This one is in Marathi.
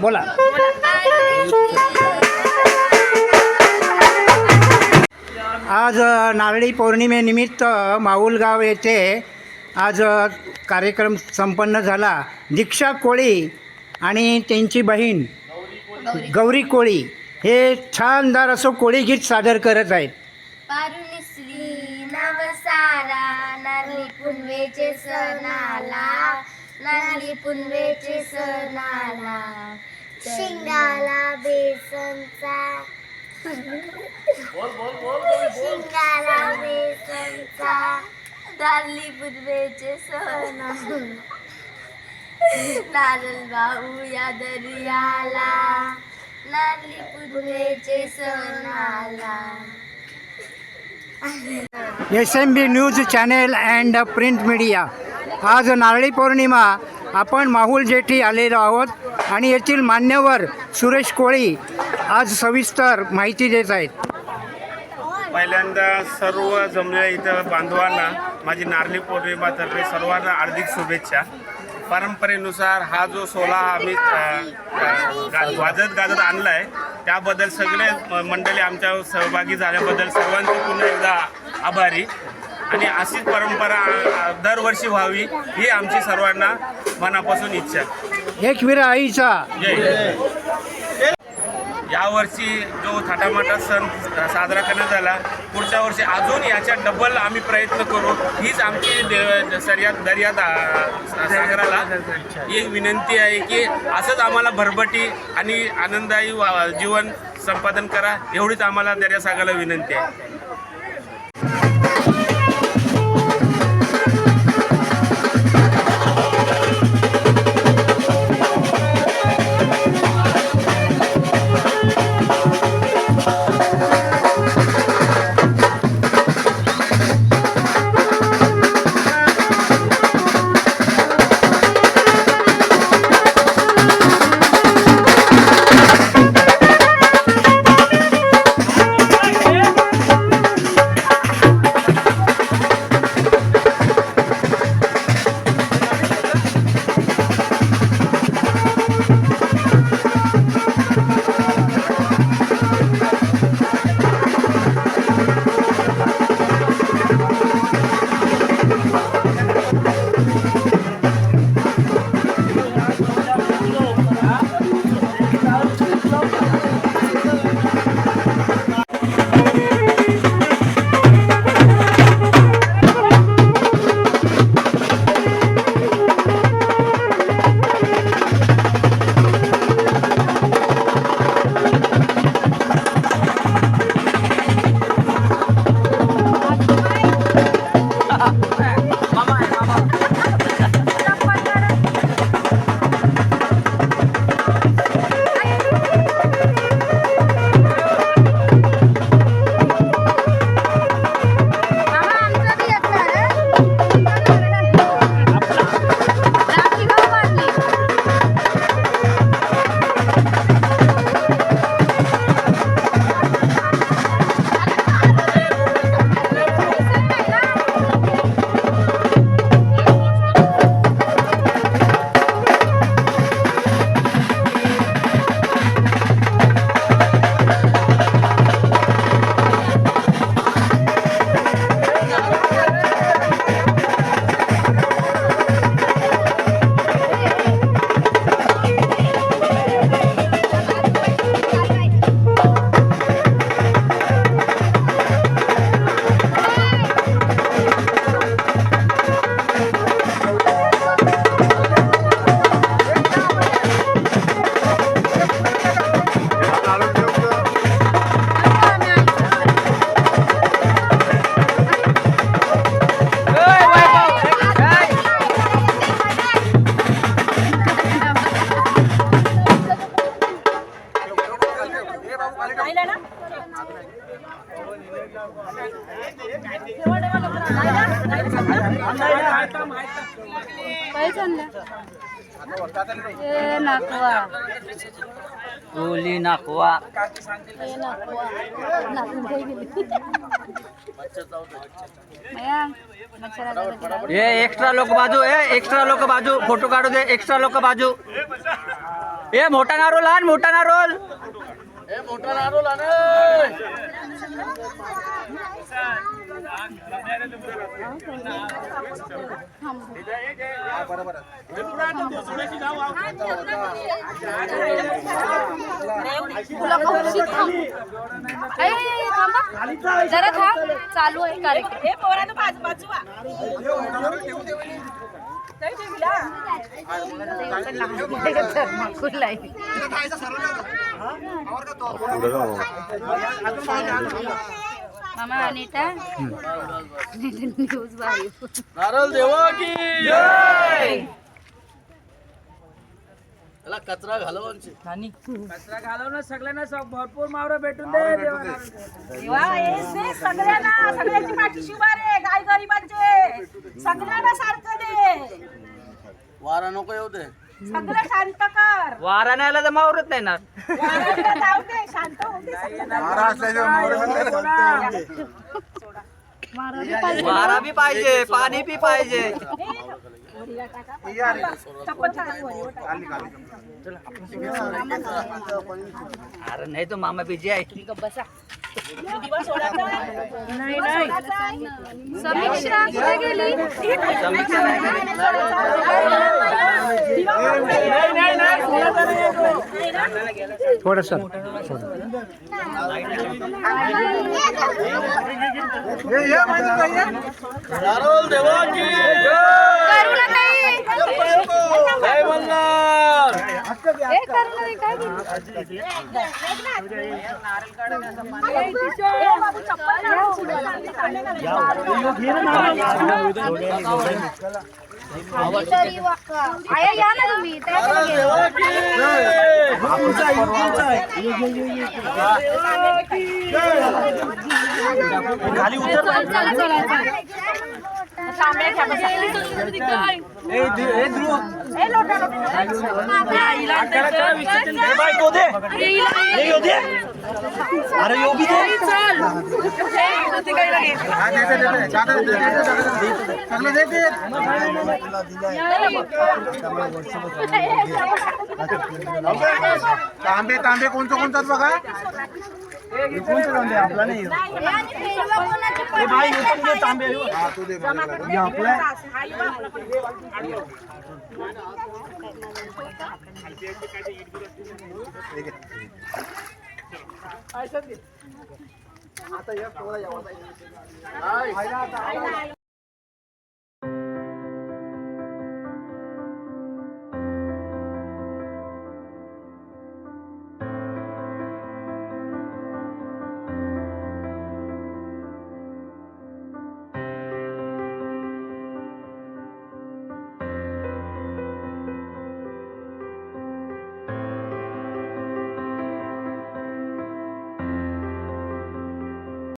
बोला. आज नारळी पौर्णिमेनिमित्त माऊलगाव येथे आज कार्यक्रम संपन्न झाला. दीक्षा कोळी आणि त्यांची बहीण गौरी कोळी हे छानदार असं कोळी गीत सादर करत आहेत. नवसारा नारळी पुनवेचे सणाला शिंगाला बेसनचा. शिंगाला बेसनचा. नारळी पुनवेचे सणाला नारळ भाऊ या दर्याला नारळी पुनवेचे सणाला. S M B news channel and print media आज नारळी पौर्णिमा आपण माहुल जेठी आलेलो आहोत आणि येथील मान्यवर सुरेश कोळी आज सविस्तर माहिती देत आहेत. पहिल्यांदा सर्व जमलेल्या इथं बांधवांना माझी नारळी पौर्णिमातर्फे सर्वांना हार्दिक शुभेच्छा. परंपरेनुसार हा जो सोहळा आम्ही गा- वाजत गाजत आणला आहे त्याबद्दल सगळे मंडळी आमच्या सहभागी झाल्याबद्दल सर्वांचे पुन्हा एकदा आभारी. आणि अशीच परंपरा दरवर्षी व्हावी ही आमची सर्वांना मनापासून इच्छा एकवीर आईचा. जय यावर्षी जो थाटामाटा सण साजरा करण्यात आला पुढच्या वर्षी अजून याच्या डबल आम्ही प्रयत्न करू. हीच आमची दे- सर्यात दर्यात आ, सागराला एक विनंती आहे की असंच आम्हाला भरभटी आणि आनंदायी वा- जीवन संपादन करा. एवढीच आम्हाला दर्यासागराला विनंती आहे. ओली नाकवा. ए एक्स्ट्रा लोक बाजू ए एक्स्ट्रा लोक बाजू. फोटो काढू दे एक्स्ट्रा लोक बाजू. ए मोठा नारोल आण मोठा नारोल. तुला कौशी थांब ए, ए, ए, थांबा जरा थांब. चालू आहे कार्यक्रम. धर्माकुल आहे. मामा अनिता न्यूज नारळ देवा की त्याला कचरा घालवायची कचरा घालवणं सगळ्यांना स- भरपूर मावरं भेटून दे देवा. सगळ्यांना सगळ्यांची पाठीशी उभा रे गाय गरिबांचे सगळ्यांना सारखं दे. वारा नको येऊ दे. सगळं शांत कर. वारा नाही आला तर मावरच नाही ना. वाराला जाऊ दे शांत होऊ दे सगळ्यांना. वारा बी पाहिजे. पाणी बी पाहिजे. अरे नाही तो मामा बिजी आहे. सोडायचा नाही नाही. समीक्षा गेली समीक्षा नाही करीत. थोडंसं नारळ देवा की करुणाताई जय मल्हार ए करुणाताई काय गेली आया या ना तुम्ही. त्याच्याकडे गेलो. अरे यो दे तांबे तांबे कोणतं कोणतं बघा आणि फेरवा कोणाच्या पाठीवर?